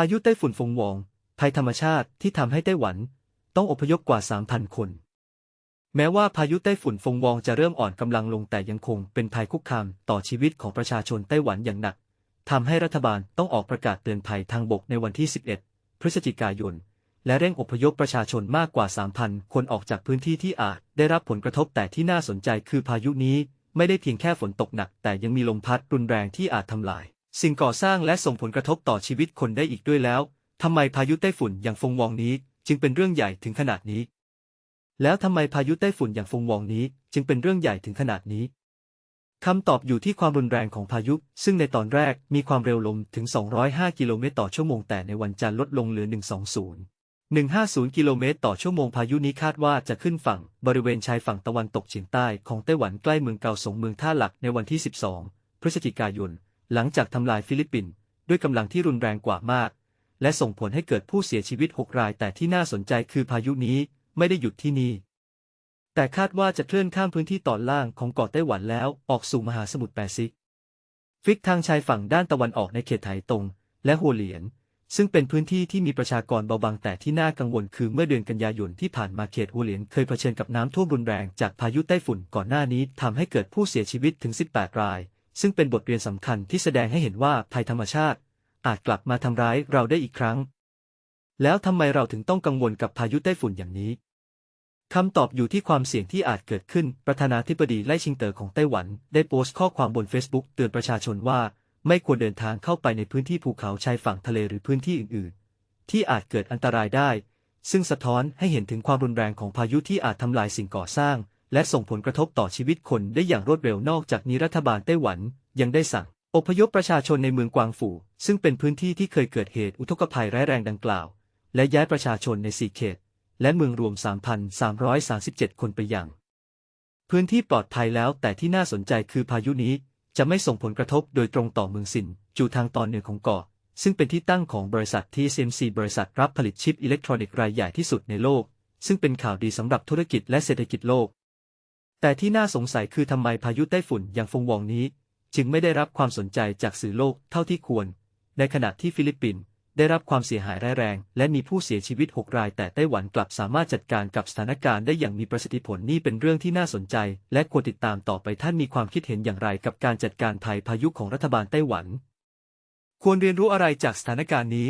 พายุไต้ฝุ่นฟงวอง ภัยธรรมชาติที่ทำให้ไต้หวัน ต้องอพยพกว่า 3,000 คน แม้ว่าพายุไต้ฝุ่นฟงวองจะเริ่มอ่อนกำลังลงแต่ยังคงเป็นภัยคุกคามต่อชีวิตของประชาชนไต้หวันอย่างหนักทำให้รัฐบาลต้องออกประกาศเตือนภัยทางบกในวันที่ 11 พฤศจิกายน และเร่งอพยพประชาชนมากกว่า 3,000 คนออกจากพื้นที่ที่อาจได้รับผลกระทบแต่ที่น่าสนใจคือพายุนี้ไม่ได้เพียงแค่ฝนตกหนัก แต่ยังมีลมพัดรุนแรงที่อาจทำลาย สิ่งก่อสร้างและส่งผลกระทบต่อชีวิตคนได้อีกด้วยแล้วทำไมพายุไต้ฝุ่นอย่างฟงวองนี้ จึงเป็นเรื่องใหญ่ถึงขนาดนี้ แล้วทำไมพายุไต้ฝุ่นอย่างฟงวองนี้ จึงเป็นเรื่องใหญ่ถึงขนาดนี้คำตอบอยู่ที่ความรุนแรงของพายุ ซึ่งในตอนแรกมีความเร็วลมถึง 205 กิโลเมตรต่อชั่วโมง แต่ในวันจันทร์ลดลงเหลือ 120 150 กิโลเมตรต่อชั่วโมงพายุนี้คาดว่าจะขึ้นฝั่งบริเวณชายฝั่งตะวันตกเฉียงใต้ของไต้หวันใกล้เมืองเกาสงเมืองท่าหลักในวันที่ 12 พฤศจิกายน หลังจากทำลายฟิลิปปินส์ด้วยกำลังที่รุนแรงกว่ามาก และส่งผลให้เกิดผู้เสียชีวิต 6 ราย แต่ที่น่าสนใจคือพายุนี้ไม่ได้หยุดที่นี่ แต่คาดว่าจะเคลื่อนข้ามพื้นที่ตอนล่างของเกาะไต้หวันแล้วออกสู่มหาสมุทรแปซิฟิกทางชายฝั่งด้านตะวันออกในเขตไถตง และหัวเหลียน ซึ่งเป็นพื้นที่ที่มีประชากรเบาบางแต่ที่น่ากังวลคือเมื่อเดือนกันยายนที่ผ่านมาเขตหัวเหลียนเคยเผชิญกับน้ำท่วมรุนแรงจากพายุไต้ฝุ่นก่อนหน้านี้ทำให้เกิดผู้เสียชีวิตถึง 18 ราย ซึ่งเป็นบทเรียนสำคัญที่แสดงให้เห็นว่าภัยธรรมชาติ อาจกลับมาทำร้ายเราได้อีกครั้ง แล้วทำไมเราถึงต้องกังวลกับพายุไต้ฝุ่นอย่างนี้คำตอบอยู่ที่ความเสี่ยงที่อาจเกิดขึ้น ประธานาธิบดีไล่ชิงเตอร์ของไต้หวัน ได้โพสต์ข้อความบน Facebook เตือนประชาชนว่า ไม่ควรเดินทางเข้าไปในพื้นที่ภูเขาชายฝั่งทะเลหรือพื้นที่อื่น ๆ ที่อาจเกิดอันตรายได้ ซึ่งสะท้อนให้เห็นถึงความรุนแรงของพายุที่อาจทำลายสิ่งก่อสร้าง และส่งผลกระทบต่อชีวิตคนได้อย่างรวดเร็วนอกจากนี้รัฐบาลไต้หวันยังได้สั่งอพยพประชาชนในเมืองกวางฝูซึ่งเป็นพื้นที่ที่เคยเกิดเหตุอุทกภัยร้ายแรงดังกล่าว และย้ายประชาชนในสี่เขต และเมืองรวม 3,337 คนไปยัง พื้นที่ปลอดภัยแล้วแต่ที่น่าสนใจคือพายุนี้จะไม่ส่งผลกระทบโดยตรงต่อเมืองสินจูทางตอนเหนือของเกาะซึ่งเป็นที่ตั้งของบริษัท TSMC บริษัทรับผลิตชิปอิเล็กทรอนิกส์รายใหญ่ที่สุดในโลก ซึ่งเป็นข่าวดีสำหรับธุรกิจและเศรษฐกิจโลก แต่ที่น่าสงสัยคือทำไมพายุไต้ฝุ่นอย่างฟงวองนี้ จึงไม่ได้รับความสนใจจากสื่อโลกเท่าที่ควร ในขณะที่ฟิลิปปินส์ได้รับความเสียหายร้ายแรง และมีผู้เสียชีวิต 6 ราย แต่ไต้หวันกลับสามารถจัดการกับสถานการณ์ได้อย่างมีประสิทธิผลนี่เป็นเรื่องที่น่าสนใจ และควรติดตามต่อไปท่านมีความคิดเห็นอย่างไรกับการจัดการภัยพายุของรัฐบาลไต้หวัน ควรเรียนรู้อะไรจากสถานการณ์นี้